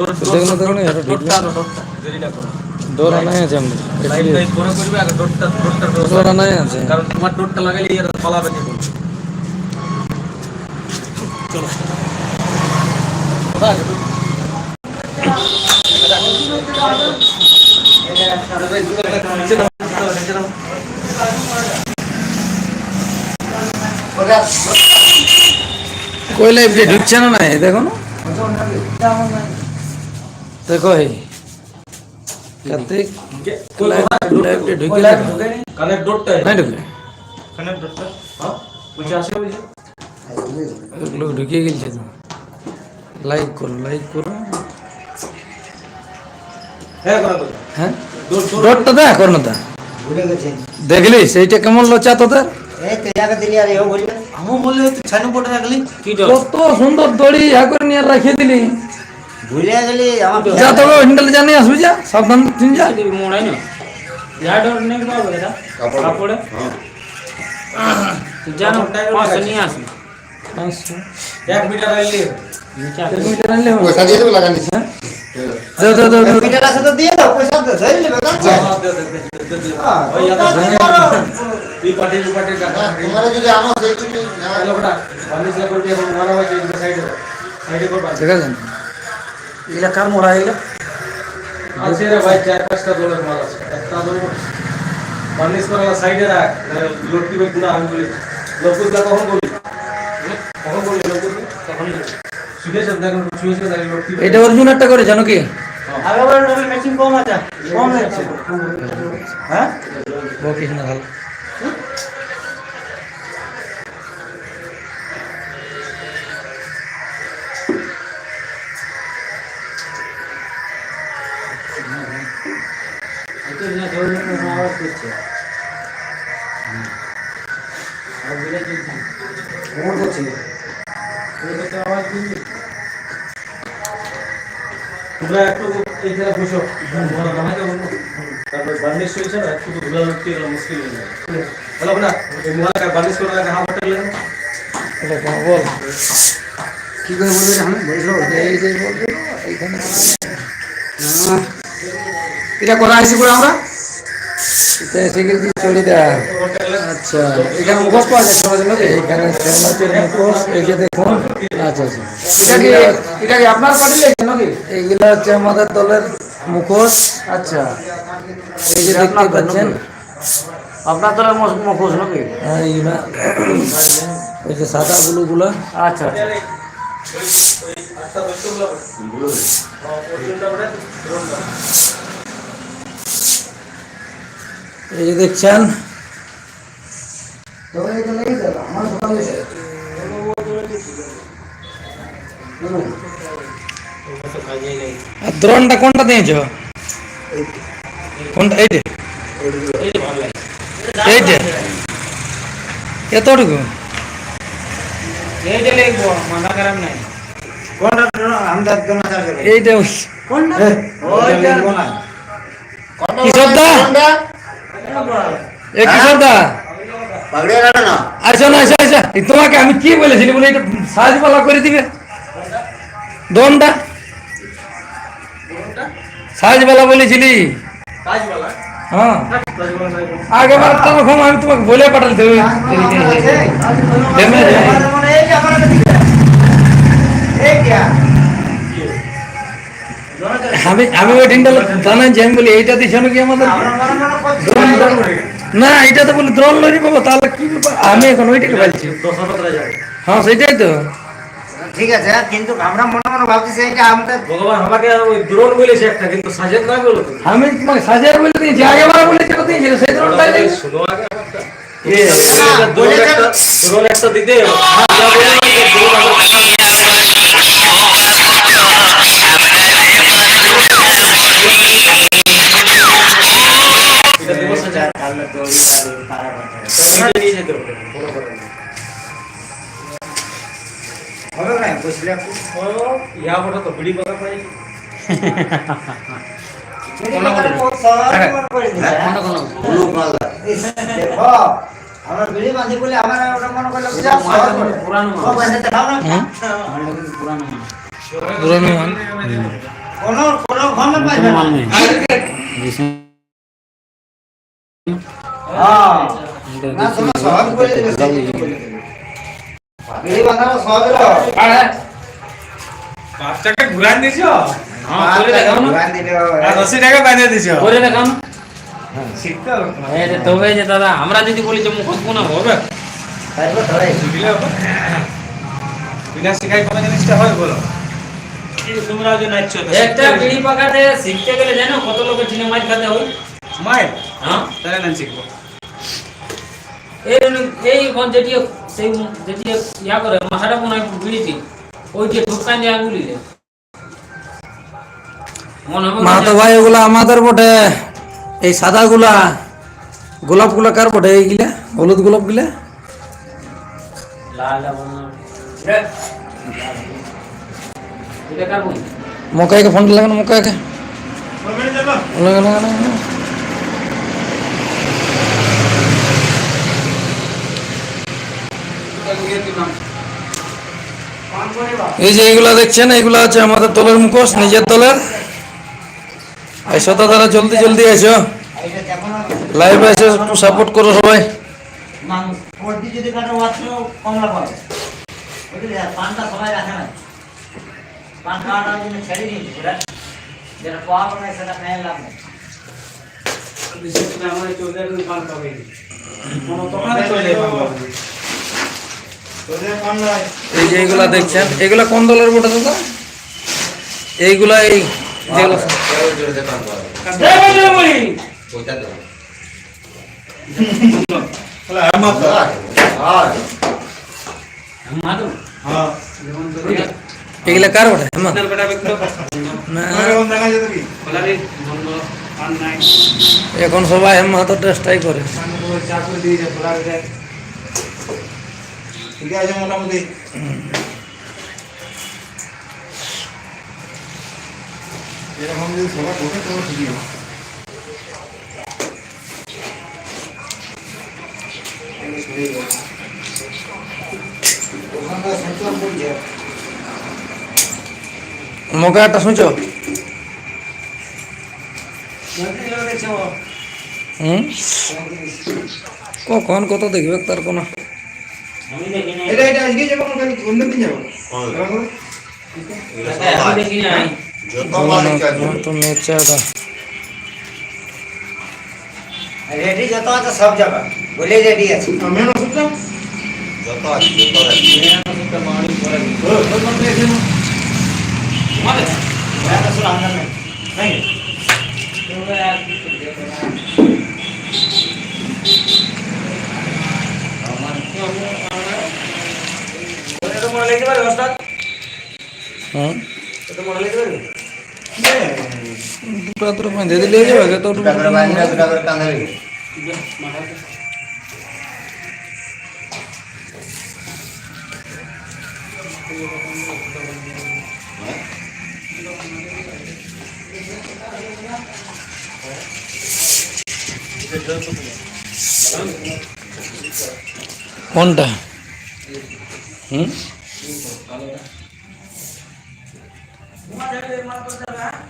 দেখুন দেখুন এটা ডোর আনাই আছে আমরা ডোর আনাই আছে কারণ তোমার ডোরটা লাগাইলে চলো কইলে ঢুকছে না নাই দেখো না দেখো এই। কার্তিক ঢুকে না? কানের ডোরটা নাই ঢুকে। কানের ডোরটা। হ্যাঁ? বুঝে আসে বুঝে ওগুলো ঢুকে গেছে তো। লাইক করো লাইক করো। হ্যাঁ হ্যাঁ? দেখ না ভুলে গেছে। দেখলি? সেইটা কেমন লচা তোদের? কত সুন্দর দড়ি হা করে নিয়ে রাখিয়ে দিলি। ভুলে গেলি আমার যা তোকে হ্যান্ডেল জানিয়ে আসবি যা সাবধান তিন যা মোড়াই না যা ডর নেই পাবো এটা কাপড়ে জানো পাঁচশো নিয়ে আসি পাঁচশো। এক মিটার আইলে এক মিটার আনলে হবে। পয়সা দিয়ে দেবে লাগানি হ্যাঁ? দাও, দাও, দাও, দাও। মিটার আছে তো দিয়ে দাও পয়সা তো ধরে নেবে কাছে ওই ইয়াদা এই পার্টি এই পার্টি কাটা তোমরা যদি আনো সেইটুকু হ্যালো বেটা বানিস না করবি এবং মারা হয়েছে এই সাইডে সাইডে করবা দেখা যায় না। এগুলা কার মোড়া এগুলা? আছে রে ভাই চার পাঁচটা দোলের মাল আছে। একটা দোল সাইডে রাখ লোটকি বেগ না আমি বলি। কখন বলি? কখন বলি লোকুর তখন শুনেছেন দেখুন শুনেছেন দেখুন লোটকি এটা করে জানো কি? আগে বড় ডবল মেশিন কম আছে কম লাগছে হ্যাঁ? বকিস না ভালো। কোমর করছে। তোমরা একটু এইখানে বসো। বড় বলব তারপর বার্নিশ হয়েছে না একটু ধুলা উঠতে গেলে মুশকিল হয়ে যাবে না এই বার্নিশ করে লাগে হাফ হোটেল বল। কি করে বলবে আমি বলছো এই যে বলবে এইখানে। এটা করা হয়েছে করে আমরা? এসে চলে দেয় আচ্ছা এখানে মুখোশ পাওয়া যায় সমাজের মধ্যে শ্যামলাচের মুখোশ এই যে দেখুন। আচ্ছা আচ্ছা। এটা কি এটা কি আপনার পার্টি লেগেছে নাকি? এইগুলা হচ্ছে আমাদের দলের মুখোশ। আচ্ছা। এই যে দেখতে পাচ্ছেন। আপনার দলের মুখোশ নাকি? হ্যাঁ, এইগুলা ওই যে সাদা গুলোগুলা আচ্ছা আচ্ছা। এই যে দেখছেন। আর দ্রোণটা কোনটা দিয়েছ? কোনটা? এইটা এইটা এতটুকু এইটা কোনটা? ওইটা না কিশোরদা এ কিশোরদা পাগড়ি কাটা না আসো না আসো আসো এই তোমাকে আমি কি বলেছিলি বলে এটা সাজবালা করে দিবে দমটা সাজবালা বলেছিলি কাজবালা হ্যাঁ কাজবালা নাই আগেবার তখন আমি তোমাকে বলে পাঠালতে ওই ড্যামেজ মানে এই আমি আমি ওই দিনটা জানাচ্ছি আমি বলি এইটা দিছ নাকি আমাদের? আমরা মনে মনে দ্রোণটা না এটা তো বলি দ্রোণ লড়ি বাবা তাহলে কি আমি এখন ওইটাকে বলছি হ্যাঁ সেটাই তো। ঠিক আছে কিন্তু আমরা মনে মনে আমাদের ভগবান আমাকে ওই দ্রোণ বলেছে একটা কিন্তু সাজেদ না বলো আমি তোমাকে সাজিয়ে বলে দিয়েছি দিয়েছিল সেই শুনো আগে আমারটা। এ, দ্রোণ একটা দ্রোণ একটা দিতে হ্যাঁ, আমরা বিড়ি বাঁধি বলে আমার মনে। করল যে যা সহজ বলে। পুরানো পুরানো কোনো কোনো ঘমে পাইবে তো। এই যে তবে যে দাদা আমরা যদি বলি যে হবে হবে। বিনা শিখাই কোনো জিনিসটা হয় বলো। তোমরা যে নাচছো একটা বিড়ি পাকাতে শিখতে গেলে জানো কত লোকের ঠিনে মাছ খাতে হয়? মায়ের হ্যাঁ। তাহলে না শিখব এই এই যেটি সেই যেটি ইয়া করে মাথাটা মনে হয় বিড়িটি ওই যে ঢুকান মনে ভাই ওগুলা আমাদের বটে। এই সাদা গুলা গোলাপগুলা কার বটে এইগুলা? হলুদ গোলাপগুলা লাল লাল এটা কার বোন মকাইকে ফোন লাগানো মকাইকে। লাগা লাগা লাগা এই যে এইগুলা দেখছেন, এগুলা হচ্ছে আমাদের দলের মুখোশ, নিজের দলের। তো জলদি জলদি যেমন লাইভে এসে একটু সাপোর্ট করো সবাই। মাংস পোলট্রি যদি কাটো মাত্র কমলা পাবে বুঝলি আর পানটা সবাই রাখে না পান খাওয়াটা জন্য ছেড়ে দিয়েছি সেটা যেটা পাওয়া না সেটা খেয়ে লাভ নেই আমার চৌধুরী তুমি পান পাবে কোনো দোকানে চলে এই যে এইগুলা দেখছেন, এগুলা কোন দলের বটে দাদা? এইগুলা এই কার হেমা? এখন সবাই হেমা তো টেস্টাই করে। ঠিক আছে মোটামুটি। এরকম যদি সবাই বসে তবে ঠিকই হবে। মকাটা শুনছো? কখন কত দেখবে তার কোনো এটা এটা আজকে যাব না অন্য দিন যাব আমি দেখি না তো নেচাটা রেডি যত আছে সব যাবে বলে রেডি আছে মেন ওষুধটা হুম দুটো দুটো বেঁধে দিলে হয়ে। যাবে তো দুটা করে বাইন্দা দুটা কোনটা? হুম?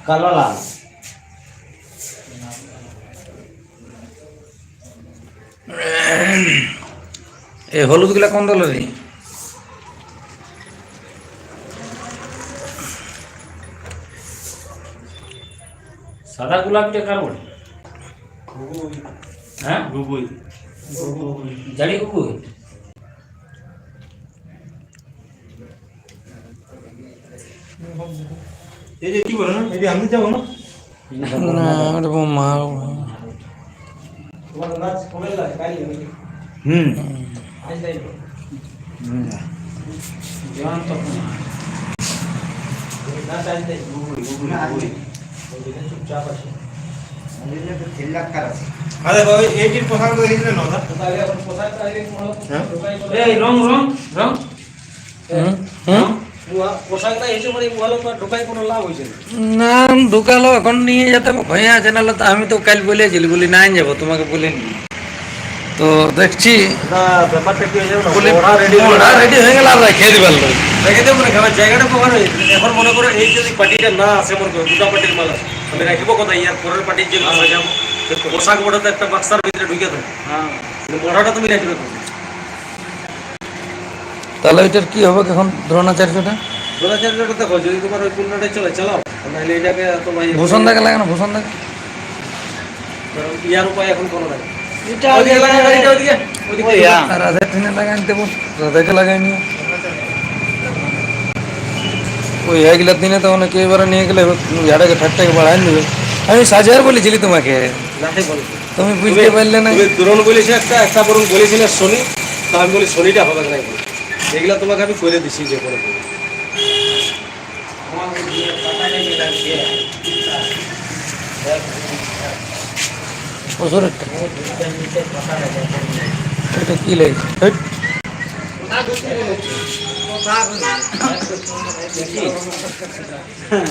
কালো লাল এই হলুদগুলা কোন দলেরই সাদা গোলাপটা কার বলে? হ্যাঁ? গুগুই জালি গুগু এই যে কি বলো না? এই যে আমি যাব না? না এটা মা তোমার নাচ কবে লাগে কালি হুম। আজ যাই জোয়ান তো নাচ আজ যাই গুগুই গুগুই চুপচাপ আছে। আরে বাবা এইটির না রং রং রং। হুম? হুম? মানে না না ঢুকালো এখন নিয়ে যেতে ভয়ে আছে নাহলে তো আমি তো কাল বলেছিলি বলি নাই যাব তোমাকে বলিনি তো দেখছি। রেডি হয়ে গেল আর রেখে দিবেন রেখে দেবো না খাবার জায়গাটা কোখানে এখন মনে করো এই যদি পার্টিটা না আসে মনে করো দুটা পার্টির মাল আমি রাখব কোথায় ইয়ার পরের পার্টির যে মাল যাব। পোশাক মোটা তো একটা বাক্সার ভিতরে ঢুকে থাকে কিন্তু মোটাটা তুমি রাখবে তাহলে ওইটার কি হবে এখন দ্রোণাচার্যটা? দ্রোণাচার্যটা দেখো যদি তোমার ওই পূর্ণটাই চলে চালাও নাহলে এটাকে তো ভূষণ দাকে লাগানো ভূষণ দাকে ইয়ার উপায় এখন কোনো নাই। এটা ওইদিকে লাগা, ওইদিকে, ওইদিকে, ওইদিকে। আর রাধা ট্রেনে লাগাই নিতে রাধাকে লাগাই নিয়ে। ওই একগুলা দিনে তো অনেকে এবারে নিয়ে গেলে ঝাড়াকে ঠাটটাকে বাড়াই নিবে। আমি সাজার বলেছিলি তোমাকে। তুমি বুঝতে পারলে না। তুমি দ্রোণ বলেছে একটা একটা বরং বলেছিলে শনি। তা আমি বলি শনিটা হবে না। এগুলা তোমাকে আমি করে দিছি যে করে এটা কি লাগে হেট। উম,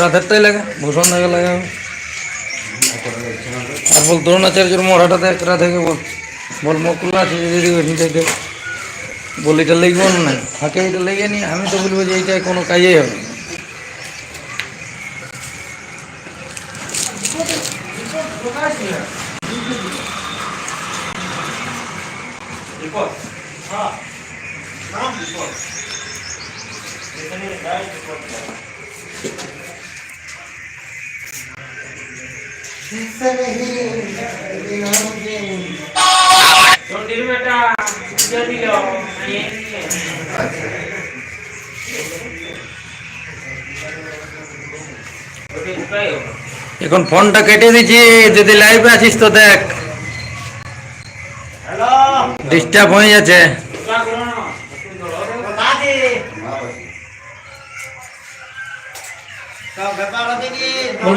রাধারটাই লাগা ভূষণ দাকে লাগাবে আর বল, দ্রোণাচার্যের মরাটা দেখ রাধাকে বল। বল, মকুল্লা আছে, যদি থেকে বল, এটা লিখব না ফাঁকে এটা লেগে নি আমি তো বলব যে এইটা কোনো কাজেই হবে না। এখন ফোনটা কেটে দিচ্ছি যদি লাইভে আছিস তো দেখ। হ্যালো ডিস্টার্ব হয়ে যাচ্ছে।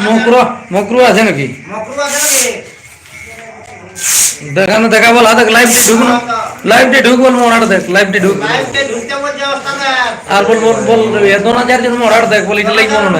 মকরু মকরু আছে নাকি? দেখানো দেখা বল হাতে লাইভ ডে ঢুক না। লাইভ ডে ঢুক বল মোড়াটা দেখ লাইভ ডে ঢুক। আর বল বল বল এত না চার জন মোড়াটা দেখ বল এটা লাগবে না করোনা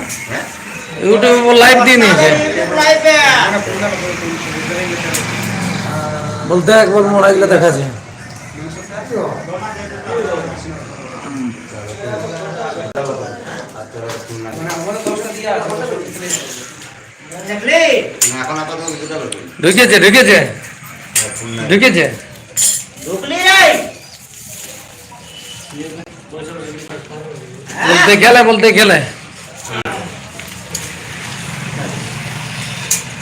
ইউটিউবে লাইভ দিয়ে নিয়েছে। বলতে এক বল মোড়া এগুলো দেখাচ্ছে। দেখলি এখন আপাতত দুটো লোক ঢুকেছে ঢুকেছে। ঢুকেছে। বলতে গেলে বলতে গেলে দেখা পাচ্ছেন না ফোনে না দে পাঠাই ফোন আবার বেটা শালা লাইভ ভিডিও দেখ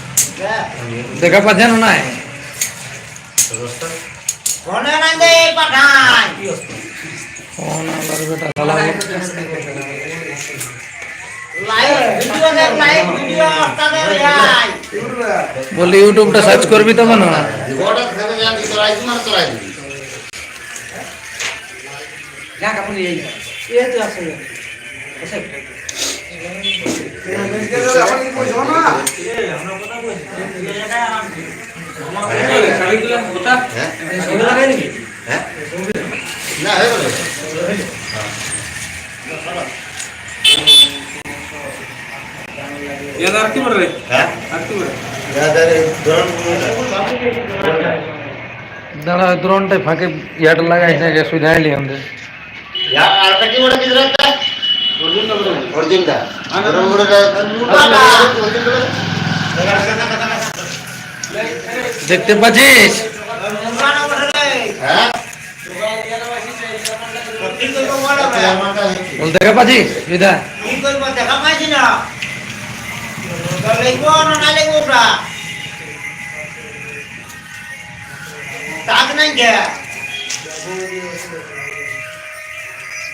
লাইভ ভিডিও তাদের যাই বলি ইউটিউবটা সার্চ করবি তবে না গোটা থেকে জানি তোরাই তোমার তোরাই দিবি হ্যাঁ। না হয়ে গেল ইয়ার আর কি বলে হ্যাঁ আর কি বলে দাদা ধরুন দাঁড়া দ্রোণটাই ফাঁকে ইয়াটা লাগাইছে না যে সুবিধা এলি আমাদের ఒరిజినల్ দেখতে পাচ্ছিস দেখা পাচ্ছিস বিদা দেখা পাচ্ছি না তাক নাই গে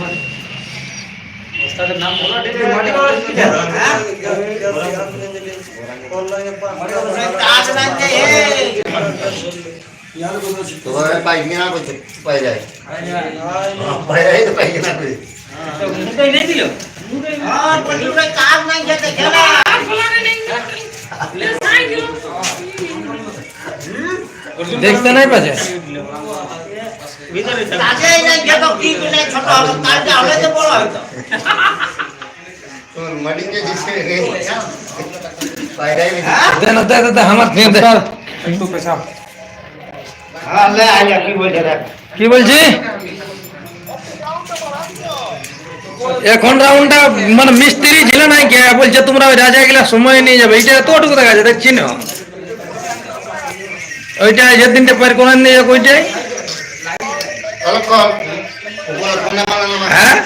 মোবাইলটা দেখুন তোমার চোখটা ওস্তাদের নাম বলো তাক নাই কে এই তোমার পায়খানা করতে পাই যায় পাই যায় তো পায়খানা করে মুটাই নেই দিল আর পটুরে কাজ কি বিলাই ছোট হলো কাজটা হলে তো বড় হইতো তোমার মাটি দিছে পাই যায় হ্যাঁ? দে আলে কি বলছে কি বলছি? এখন রাউন্ডটা মানে মিস্ত্রি ছিল নাই কে? বলছে তোমরা ওই রাজা গেলা সময় নিয়ে যাবে। এইটা তোটুকু দেখা যাচ্ছে দেখছি না। ওইটা যেদিনটা পার করে নিয়ে যাবে ওইটাই অলপ কম উপরে কোনা বানানো হ্যাঁ?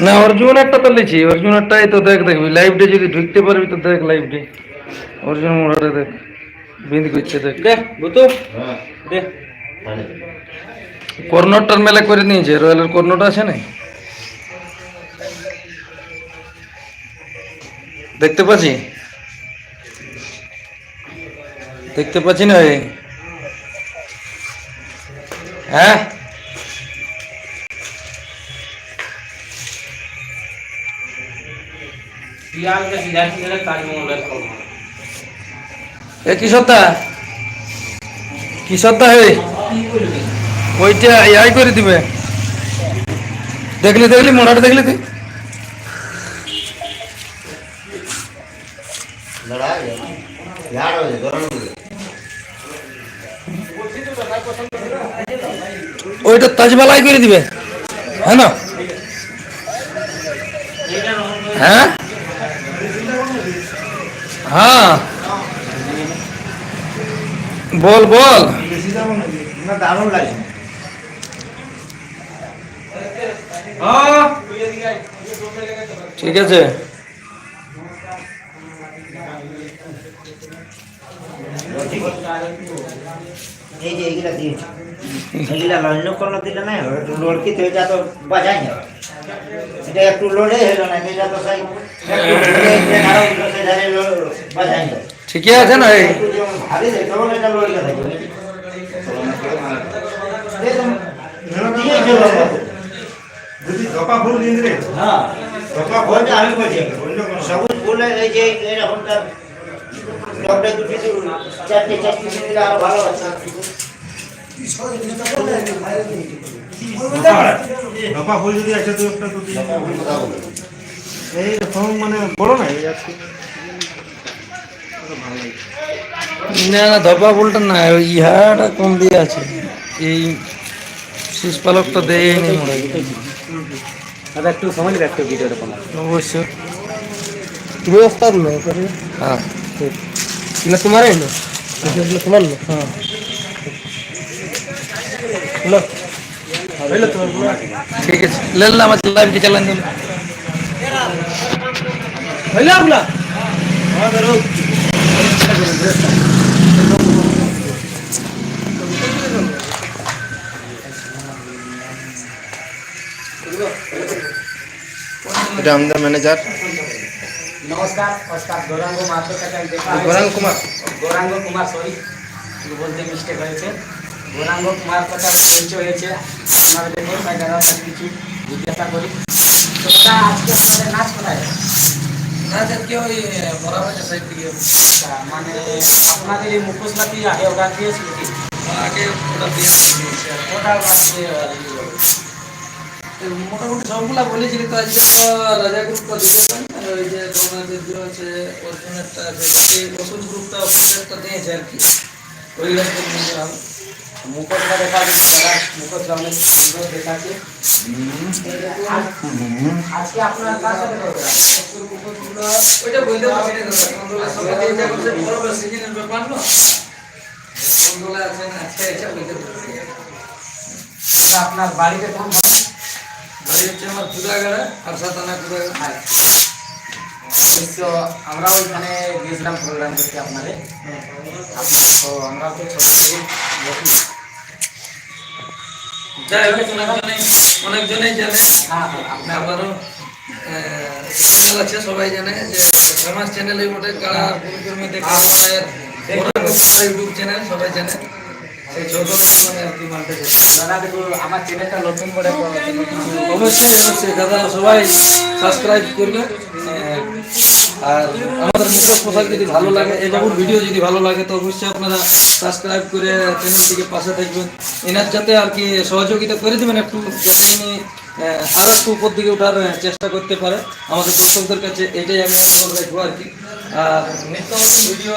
না অর্জুন একটা তো লিছি অর্জুনেরটাই তো দেখ দেখবি লাইভটা যদি ঢুকতে পারবি তো দেখ লাইভটি। অর্জুন মোড়াটা দেখ বিন্দ করছে দেখ। দে বুতু। হ্যাঁ। দে। কর্নরটার মেলা করে নিয়েছে রয়্যালের কর্নরটা আছে না? দেখতে পাচ্ছি? দেখতে পাচ্ছি না? হ্যাঁ? এ কি সত্তা? কি সত্তা হে? ওইটা ইয়াই করে দিবে। দেখলি দেখলি মোড়াটা দেখলি তুই? করে দিবে। হ্যাঁ হ্যাঁ? হ্যাঁ। বল বল। ঠিক আছে। এই যে এইগুলা দিয়েছে। এইগুলা লন্য দিলে না একটু লোড কি তো এটা তো বাজাই না? এটা একটু লোডে হলো না এটা তো সেই বাজাই না। ঠিকই আছে না এই? ভারী তখন এটা যদি ধপা ফুল হ্যাঁ। ধপা আমি বলছি সবুজ ফুলে এই যে এরকমটা ডবলে দুটি দু চারটে চারটে দিলে আরও ভালো আছে। ধপা ফুল যদি আছে তো একটা তো এই রকম মানে বড় না এই আজকে। না না ধপা ফুলটা না ওই ইহাটা কম দিয়ে আছে। এই শীষ পালকটা দেয় নেই মনে হয়। দাদা একটু সময় নিবে একটু ভিডিওটা কমা অবশ্য তুমি ওস্তাদ না হ্যাঁ না তোমার হইল তোমার হলো হ্যাঁ ঠিক আছে লেল আমার লাইভটি চালান দিল হইল আপনা এটা আমাদের ম্যানেজার নমস্কার নমস্কার গৌরাঙ্গ মাহাতো কাছে গৌরাঙ্গ কুমার। গৌরাঙ্গ কুমার সরি বলতে মিস্টেক হয়েছে। গৌরাঙ্গ কুমার কথা পরিচয় হয়েছে। আপনারা দেখুন তাছাড়াও আমি কিছু জিজ্ঞাসা করি। তো দাদা, আজকে আপনাদের নাচ কোথায়? আচ্ছা, মানে আপনাদের এই মুখোশলাতি আগে অর্ডার দিয়েছিল কি? আগে ওটা দিয়ে দিয়েছি। ওটা। তো মোটামুটি সবগুলা বলেছিলি তো আজকে তো রাজা গ্রুপটা দিয়েছেন ওই যে যে আছে অর্জুনেরটা গ্রুপটা অফিসেরটা দিয়েছে আর কি। ওই রাখতে মুখোশটা দেখা যাচ্ছে মুখোশটা অনেক সুন্দর দেখাচ্ছে আজকে আপনার কার সাথে করবেন? ওইটা বলতে পারছি না বড় সিজনের ব্যাপার না। বলতে পারছি আপনার বাড়িতে কোন বাড়ি হচ্ছে আমার কুদাগাড়া আর সাতানা কুদাগাড়া তো আমরা ওইখানে গিয়েছিলাম প্রোগ্রাম করতে আপনাদের। আপনার তো আমরা তো ছোট থেকে দেখি। যাই হোক অনেকজনেই অনেকজনেই জানে। হ্যাঁ হ্যাঁ আপনার আমারও চ্যানেল আছে সবাই জানে যে ফেমাস চ্যানেলই বটে। কাড়া কুরকুরমে দেখা ইউটিউব চ্যানেল সবাই জানে। সেই চৌধুরী নামে আর কি মানতে দাদা দেখো আমার চ্যানেলটা নতুন করে অবশ্যই অবশ্যই দাদা সবাই সাবস্ক্রাইব করবে। আর আমাদের পোশাক যদি ভালো লাগে এই ভিডিও যদি ভালো লাগে তো অবশ্যই আপনারা সাবস্ক্রাইব করে চ্যানেলটিকে পাশে থাকবেন। এনার যাতে আর কি সহযোগিতা করে দেবেন একটু যাতে ইনি আরও একটু উপর দিকে ওঠার চেষ্টা করতে পারে আমাদের দর্শকদের কাছে এটাই আমি অনুরোধ রাখব আর কি। আর নিত্য নতুন ভিডিও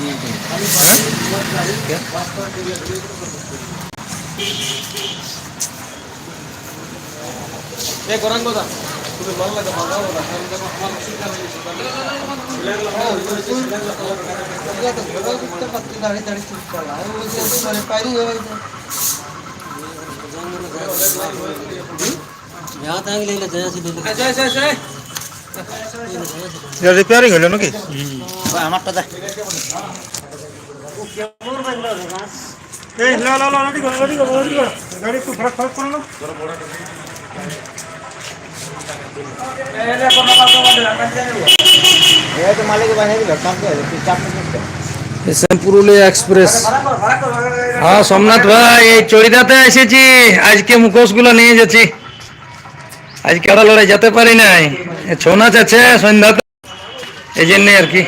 এ গরাঙ্গ দা তুমি ভালো লাগে ভালো লাগে কারণ দেখো আমার অসুবিধা হয়ে গেছে হ্যাঁ রিপেয়ারিং হলো নাকি আমারটা দেখ পুরুলিয়া এক্সপ্রেস। হ্যাঁ সোমনাথ ভাই, এই চড়িদাতে এসেছি। আজকে মুখোশগুলো নিয়ে যাচ্ছি। আজকে আড়া লড়াই যেতে পারি নাই। ছৌ নাচ আছে, সন্ধ্যাতে। এই জন্যে আর কি।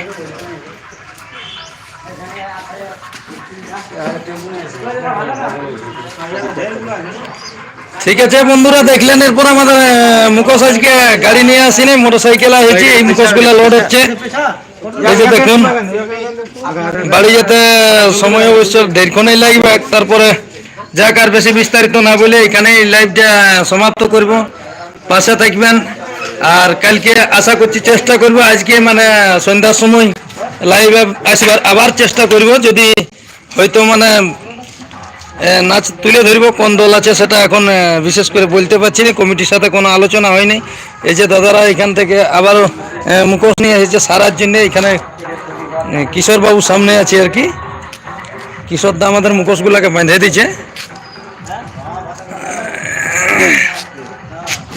ঠিক আছে, বন্ধুরা, দেখলেন, এরপর আমাদের মুখোশ আজকে গাড়ি নিয়ে আসিনি মোটর সাইকেল হয়েছে এই মুখোশগুলো লোড হচ্ছে। দেখুন, বাড়ি যেতে সময় অবশ্য দেড়ক্ষণই লাগবে, তারপরে যাক আর বেশি বিস্তারিত না বলে এখানেই লাইভটা সমাপ্ত করব। পাশে থাকবেন, আর কালকে আশা করছি চেষ্টা করব, আজকে মানে সন্ধ্যার সময় লাইভে আসবার, আবার চেষ্টা করব, যদি হয়তো মানে নাচ তুলে ধরবো কোন দল আছে সেটা এখন বিশেষ করে বলতে পারছি না কমিটির সাথে কোনো আলোচনা হয়নি। এই যে দাদারা এখান থেকে আবার মুখোশ নিয়ে এসেছে সারার জন্য এখানে এ, কিশোর বাবু সামনে আছে আর কি। কিশোর দা আমাদের মুখোশগুলোকে বেঁধে দিচ্ছে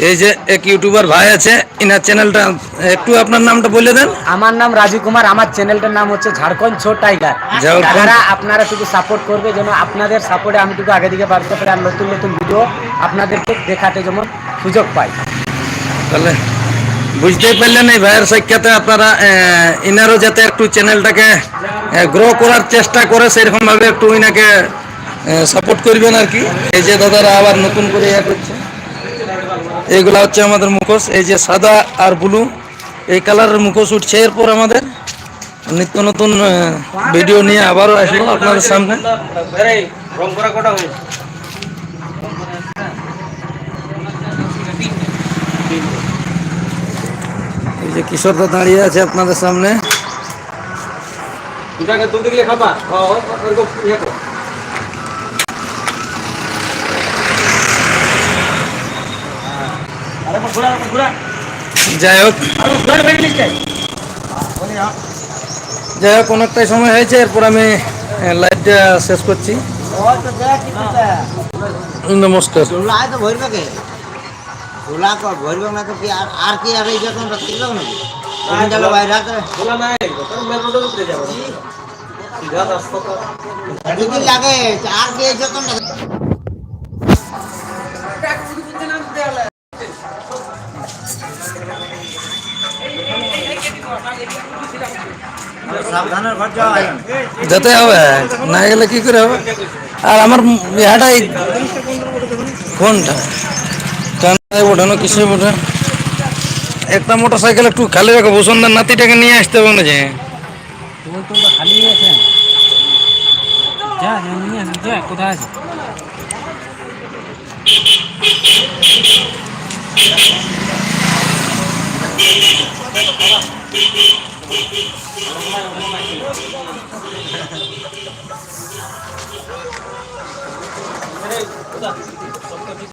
এই যে এক ইউটিউবার ভাই আছে ইনার চ্যানেলটা একটু আপনার নামটা বলে দেন। আমার নাম রাজু কুমার আমার চ্যানেলটার নাম হচ্ছে ঝাড়খণ্ড ছো টাইগার। দাদারা আপনারা শুধু সাপোর্ট করবে যেন আপনাদের সাপোর্টে আমি টুকু আগে দিকে বাড়তে পারি আর নতুন নতুন ভিডিও আপনাদেরকে দেখাতে যেমন সুযোগ পাই। তাহলে বুঝতেই পারলেন এই ভাইয়ের সাক্ষাতে আপনারা ইনারও যাতে একটু চ্যানেলটাকে গ্রো করার চেষ্টা করে সেরকম ভাবে একটু ইনাকে সাপোর্ট করবেন আর কি। এই যে দাদারা আবার নতুন করে ইয়ে করছে। এইগুলা হচ্ছে আমাদের মুখোশ এই যে সাদা আর ব্লু এই কালারের মুখোশ উঠছে এরপর আমাদের নিত্য নতুন ভিডিও নিয়ে আবারও আসব আপনাদের সামনে এই যে কিশোরদা দাঁড়িয়ে আছে আপনাদের সামনে খাবা হ্যাঁ ওরকম ইয়ে করো যাই হোক। যাই হোক অনেকটাই সময় হয়েছে এরপর আমি লাইভটা শেষ করছি। নমস্কার। কি? আর আর কি আর এই যখন রাখতে যাবে। নাকি ওখানে গেল বাইরে হাতে যেতে হবে। না গেলে কি করে হবে? আর আমার ইহাটা এই কোনটা কানায় ওঠানো কিসে ওঠে একটা মোটর সাইকেল একটু খালি রাখো বসুন্ধর নাতিটাকে নিয়ে আসতে হবে না যে খালি আছে? যা কোথায়